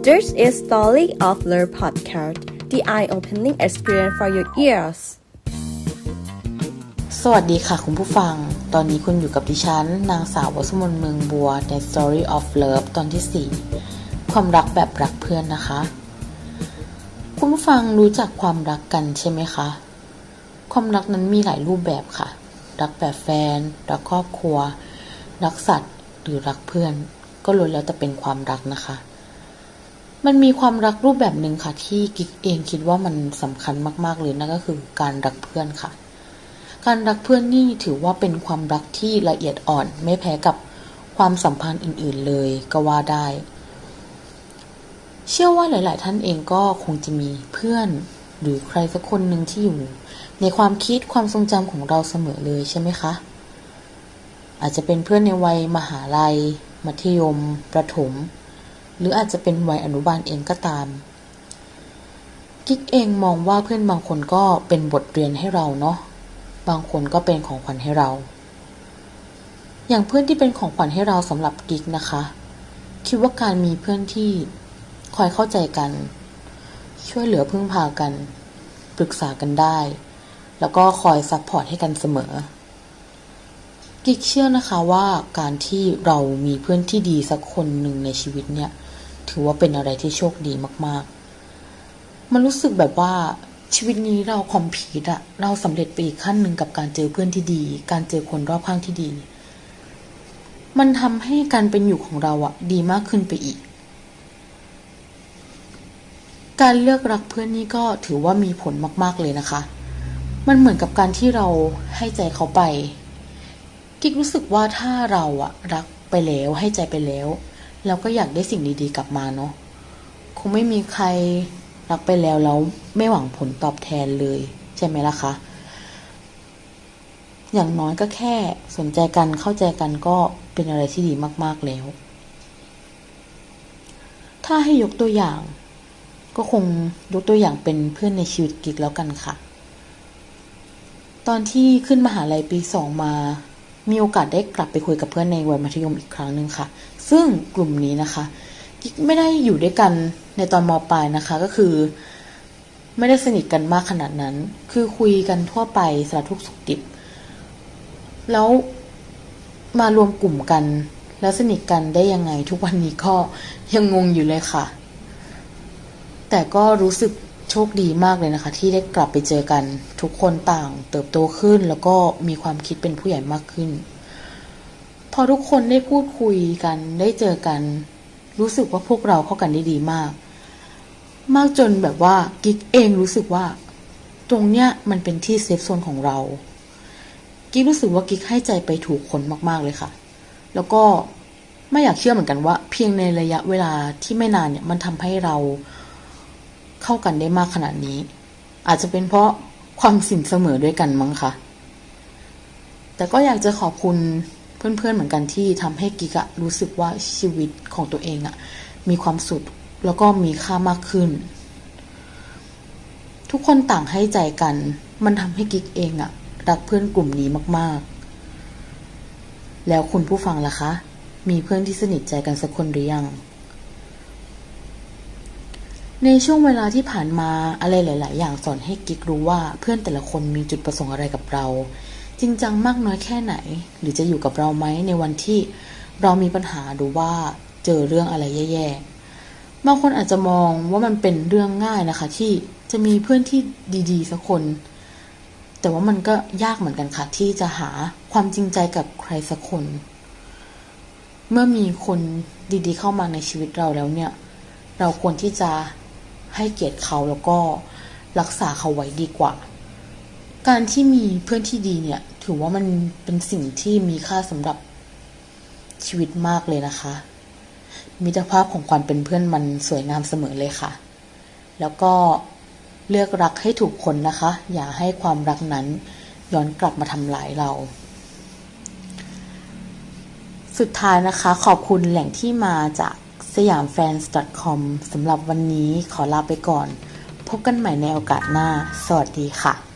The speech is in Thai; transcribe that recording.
This is Story of Love Podcast, the eye-opening experience for your ears. สวัสดีค่ะคุณผู้ฟัง ตอนนี้คุณอยู่กับดิฉัน นางสาววสมนเมืองบัวใน Story of Love ตอนที่ 4 ความรักแบบรักเพื่อนนะคะ คุณผู้ฟังรู้จักความรักกันใช่ไหมคะ ความรักนั้นมีหลายรูปแบบค่ะ รักแบบแฟน รักครอบครัว รักสัตว์ หรือรักเพื่อน ก็ล้วนแล้วแต่เป็นความรักนะคะ มันมีความรักรูปแบบหนึ่งค่ะ ที่กิ๊กเองคิดว่ามันสำคัญมาก ๆ เลยนั่นก็คือการรักเพื่อนค่ะ การรักเพื่อนนี่ถือว่าเป็นความรักที่ละเอียดอ่อน ไม่แพ้กับความสัมพันธ์อื่น ๆ เลยก็ว่าได้ เชื่อว่าหลาย ๆ ท่านเองก็คงจะมีเพื่อน หรือใครสักคนหนึ่งที่อยู่ ในความคิดความทรงจำของเราเสมอเลยใช่ไหมคะ อาจจะเป็นเพื่อนในวัยมหาลัย มัธยม ประถม หรืออาจจะเป็นวัยอนุบาลเองก็ตาม กิ๊กเองมองว่าเพื่อนบางคนก็เป็นบทเรียนให้เราเนาะบางคนก็เป็นของขวัญให้เรา อย่างเพื่อนที่เป็นของขวัญให้เราสำหรับกิ๊กนะคะ คิดว่าการมีเพื่อนที่คอยเข้าใจกัน ช่วยเหลือพึ่งพากันปรึกษากันได้ แล้วก็คอยซัพพอร์ตให้กันเสมอกิ๊กเชื่อนะคะว่าการที่เรามีเพื่อนที่ดีสักคนหนึ่งในชีวิตเนี่ย ถือว่าเป็นอะไรที่โชคดีมากๆ มันรู้สึกแบบว่าชีวิตนี้เราคอมพีตอะเราสำเร็จไปอีกขั้นหนึ่งกับการเจอเพื่อนที่ดี การเจอคนรอบข้างที่ดี มันทำให้การเป็นอยู่ของเราอะดีมากขึ้นไปอีก การเลือกรักเพื่อนนี่ก็ถือว่ามีผลมาก ๆเลยนะคะ มันเหมือนกับการที่เราให้ใจเขาไปกิ๊กรู้สึกว่าถ้าเราอะรักไปแล้วให้ใจไปแล้ว เราก็อยากได้สิ่งดีๆกลับมาเนาะคงไม่มีใครรักไปแล้วแล้วไม่หวังผลตอบแทนเลย ใช่ไหมล่ะคะอย่างน้อยก็แค่สนใจกันเข้าใจกันก็เป็นอะไรที่ดีมาก ๆแล้ว ถ้าให้ยกตัวอย่าง ก็คงยกตัวอย่างเป็นเพื่อนในชีวิตกิกแล้วกันค่ะ ตอนที่ขึ้นมหาลัยปีสองมา มีโอกาสได้กลับไปคุยกับเพื่อนในวัยมัธยมอีกครั้งหนึ่งค่ะ ซึ่งกลุ่มนี้นะคะกิ๊กไม่ได้อยู่ด้วยกันในตอนมปลายนะคะก็คือ ไม่ได้สนิทกันมากขนาดนั้น คือคุยกันทั่วไปสารทุกสุขดิบ แล้วมารวมกลุ่มกัน แล้วสนิทกันได้ยังไง ทุกวันนี้ก็ยังงงอยู่เลยค่ะ แต่ก็รู้สึกโชคดีมากเลยนะคะ ที่ได้กลับไปเจอกัน ทุกคนต่าง เติบโตขึ้นแล้วก็มีความคิดเป็นผู้ใหญ่มากขึ้น พอทุกคนได้พูดคุยกันได้เจอกัน รู้สึกว่าพวกเราเข้ากันได้ดีมาก มากจนแบบว่ากิ๊กเองรู้สึกว่า ตรงเนี้ยมันเป็นที่เซฟโซนของเรา กิ๊กรู้สึกว่ากิ๊กให้ใจไปถูกคนมากๆเลยค่ะ แล้วก็ไม่อยากเชื่อเหมือนกันว่า เพียงในระยะเวลาที่ไม่นานเนี่ยมันทำให้เราเข้ากันได้มากขนาดนี้ อาจจะเป็นเพราะความสินเสมอด้วยกันมั้งคะแต่ก็อยากจะขอบคุณ เพื่อนๆเหมือนกันที่ทำให้กิกะรู้สึกว่าชีวิตของตัวเองอะมีความสุขแล้วก็มีค่ามากขึ้น ทุกคนต่างให้ใจกัน มันทำให้กิกเองอะรักเพื่อนกลุ่มนี้มากๆ แล้วคุณผู้ฟังล่ะคะ มีเพื่อนที่สนิทใจกันสักคนหรือยัง ในช่วงเวลาที่ผ่านมาอะไรหลาย ๆ อย่างสอนให้กิกรู้ว่าเพื่อนแต่ละคนมีจุดประสงค์อะไรกับเรา จริงจังมากน้อยแค่ไหน หรือจะอยู่กับเราไหมในวันที่เรามีปัญหาหรือว่าเจอเรื่องอะไรแย่ๆบางคนอาจจะมองว่ามันเป็นเรื่องง่ายนะคะ ที่จะมีเพื่อนที่ดีๆสักคน แต่ว่ามันก็ยากเหมือนกันค่ะ ที่จะหาความจริงใจกับใครสักคน เมื่อมีคนดีๆเข้ามาในชีวิตเราแล้วเนี่ย เราควรที่จะให้เกียรติเขาแล้วก็รักษาเขาไว้ดีกว่า การที่มีเพื่อนที่ดีเนี่ย ถือว่ามันเป็นสิ่งที่มีค่าสำหรับชีวิตมากเลยนะคะ มิตรภาพของความเป็นเพื่อนมันสวยงามเสมอเลยค่ะ แล้วก็เลือกรักให้ถูกคนนะคะ อย่าให้ความรักนั้นย้อนกลับมาทำลายเรา สุดท้ายนะคะ ขอบคุณแหล่งที่มาจากสยามแฟนส์ .com สำหรับวันนี้ขอลาไปก่อน พบกันใหม่ในโอกาสหน้า สวัสดีค่ะ